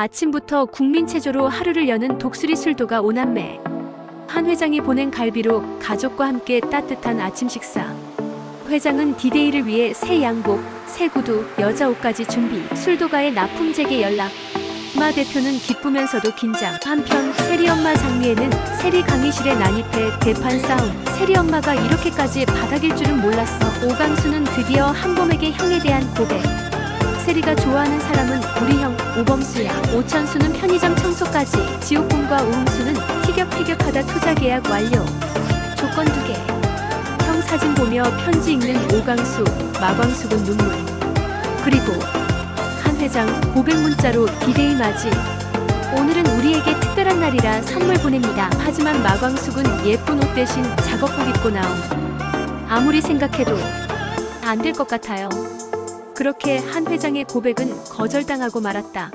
아침부터 국민 체조로 하루를 여는 독수리 술도가 오남매. 한 회장이 보낸 갈비로 가족과 함께 따뜻한 아침 식사. 회장은 디데이를 위해 새 양복, 새 구두, 여자 옷까지 준비. 술도가의 납품제게 연락. 마 대표는 기쁘면서도 긴장. 한편 세리 엄마 장미에는 세리 강의실에 난입해 대판 싸움. 세리 엄마가 이렇게까지 바닥일 줄은 몰랐어. 오강수는 드디어 한범에게 형에 대한 고백. 세리가 좋아하는 사람은 우리 형 오범수야. 오천수는 편의점 청소까지. 지옥군과 우흥수는 티격태격하다 투자 계약 완료. 조건 두 개. 형 사진 보며 편지 읽는 오강수, 마광수군 눈물. 그리고 한 회장 고백 문자로 디데이 맞이. 오늘은 우리에게 특별한 날이라 선물 보냅니다. 하지만 마광숙은 예쁜 옷 대신 작업복 입고 나옴. 아무리 생각해도 안 될 것 같아요. 그렇게 한 회장의 고백은 거절당하고 말았다.